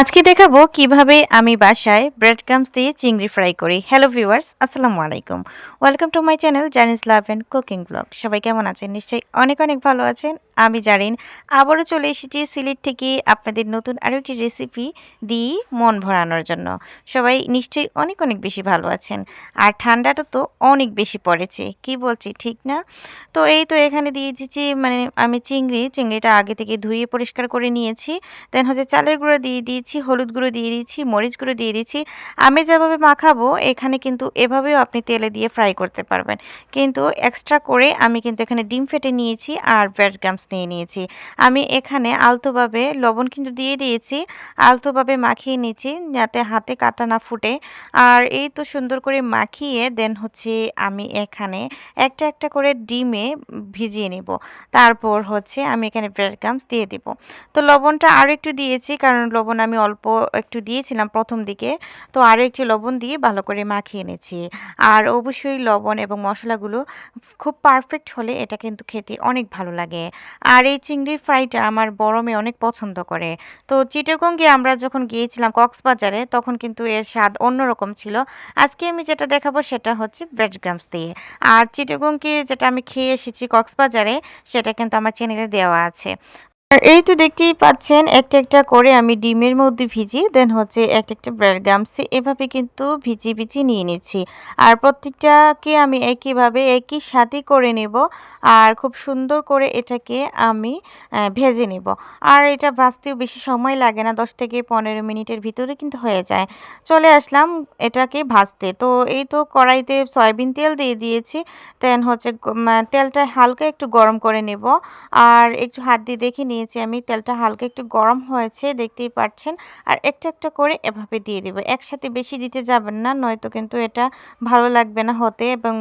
আজকে দেখাবো কীভাবে আমি বাসায় ব্রেড ক্রামস দিয়ে চিংড়ি ফ্রাই করি। হ্যালো ভিউয়ার্স আসসালামু আলাইকুম। ওয়েলকাম টু মাই চ্যানেল জানিস লাভ অ্যান্ড কুকিং ব্লগ সবাই কেমন আছেন? নিশ্চয়ই অনেক অনেক ভালো আছেন। আমি জানিন আবারও চলে এসেছি সিলেট থেকে আপনাদের নতুন আরও একটি রেসিপি দিই মন ভরানোর জন্য। সবাই নিশ্চয়ই অনেক অনেক বেশি ভালো আছেন। আর ঠান্ডাটা তো অনেক বেশি পড়েছে, কি বলছি, ঠিক না? তো এই তো এখানে দিয়ে দিচ্ছি মানে আমি চিংড়ি, চিংড়িটা আগে থেকে ধুয়ে পরিষ্কার করে নিয়েছি। দেন হচ্ছে চালের গুঁড়ো দিয়ে দিয়েছি, হলুদ গুঁড়ো দিয়ে দিয়েছি, মরিচ গুঁড়ো দিয়ে দিয়েছি। আমি যেভাবে মাখাবো, এখানে কিন্তু এভাবেও আপনি তেলে দিয়ে ফ্রাই করতে পারবেন। কিন্তু এক্সট্রা করে আমি কিন্তু এখানে ডিম ফেটে নিয়েছি আর ব্রেড গ্রামস নিয়ে নিয়েছি। আমি এখানে আলতোভাবে লবণ কিন্তু দিয়ে দিয়েছি, আলতোভাবে মাখিয়ে নিয়েছি যাতে হাতে কাটা না ফুটে। আর এই তো সুন্দর করে মাখিয়ে দেন হচ্ছে আমি এখানে একটা একটা করে ডিমে ভিজিয়ে নেব। তারপর হচ্ছে আমি এখানে ব্রেড গ্রামস দিয়ে দিব। তো লবণটা আরও একটু দিয়েছি কারণ লবণ আমি অল্প একটু দিয়েছিলাম প্রথম দিকে। তো আরও একটু লবণ দিয়ে ভালো করে মাখিয়ে নিয়েছি আর অবশ্যই লবণ এবং মশলাগুলো খুব পারফেক্ট হলে এটা কিন্তু খেতে অনেক ভালো লাগে। আর এই চিংড়ির ফ্রাইটা আমার বড় মেয়ে অনেক পছন্দ করে। তো চিটাগঙ্গে আমরা যখন গিয়েছিলাম কক্সবাজারে, তখন কিন্তু এর স্বাদ অন্যরকম ছিল। আজকে আমি যেটা দেখাবো সেটা হচ্ছে ব্রেড গ্রামস দিয়ে। আর চিটাগঙ্গে যেটা আমি খেয়ে এসেছি কক্সবাজারে, সেটা কিন্তু আমার চ্যানেলে দেওয়া আছে। আর এই তো দেখতেই পাচ্ছেন, একটা একটা করে আমি ডিমের মধ্যে ভিজি দেন হচ্ছে একটা একটা ব্রেড গামসে এভাবে কিন্তু ভিজি ভিজি নিয়ে নিচ্ছি। আর প্রত্যেকটাকে আমি একইভাবে, একই সাথে করে নেব আর খুব সুন্দর করে এটাকে আমি ভেজে নেব। আর এটা ভাজতেও বেশি সময় লাগে না, দশ থেকে পনেরো মিনিটের ভিতরে কিন্তু হয়ে যায়। চলে আসলাম এটাকে ভাজতে। তো এই তো কড়াইতে সয়াবিন তেল দিয়ে দিয়েছি দেন হচ্ছে তেলটা হালকা একটু গরম করে নেব। আর একটু হাত দিয়ে দেখে নিয়ে নিয়েছি। আমি তেলটা হালকা একটু গরম হয়েছে, দেখতেই পাচ্ছেন আর একটা একটা করে এভাবে দিয়ে দেবো। একসাথে বেশি দিতে যাবেন না, নয়তো কিন্তু এটা ভালো লাগবে না হতে এবং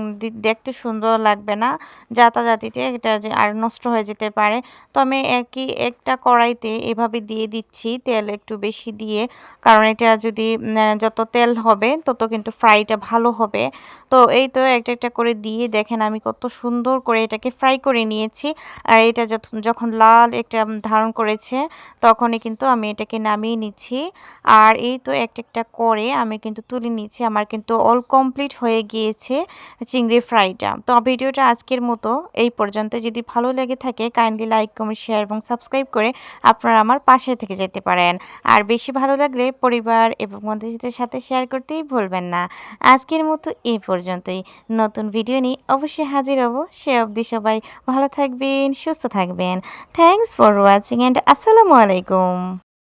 দেখতে সুন্দর লাগবে না। যাতাযাতিতে এটা যে আর নষ্ট হয়ে যেতে পারে। তো আমি একই একটা কড়াইতে এভাবে দিয়ে দিচ্ছি, তেল একটু বেশি দিয়ে। কারণ এটা যদি যত তেল হবে, তত কিন্তু ফ্রাইটা ভালো হবে। তো এই তো একটা একটা করে দিয়ে দেখেন আমি কত সুন্দর করে এটাকে ফ্রাই করে নিয়েছি। আর এটা যখন লাল একটা ধারণ করেছে, তখনই কিন্তু আমি এটাকে নামিয়ে নিচ্ছি। আর এই তো একটা একটা করে আমি কিন্তু তুলে নিচ্ছি। আমার কিন্তু অল কমপ্লিট হয়ে গিয়েছে চিংড়ি ফ্রাইটা। তো ভিডিওটা আজকের মতো এই পর্যন্ত। যদি ভালো লেগে থাকে কাইন্ডলি লাইক কমেন্ট শেয়ার এবং সাবস্ক্রাইব করে আপনারা আমার পাশে থেকে যেতে পারেন। আর বেশি ভালো লাগলে পরিবার এবং বন্ধুদের সাথে শেয়ার করতেই ভুলবেন না। আজকের মতো এই পর্যন্তই। নতুন ভিডিও নিয়ে অবশ্যই হাজির হব। সে অবধি সবাই ভালো থাকবেন, সুস্থ থাকবেন। থ্যাংকস ফর ওয়াচিং অ্যান্ড আসসালামু আলাইকুম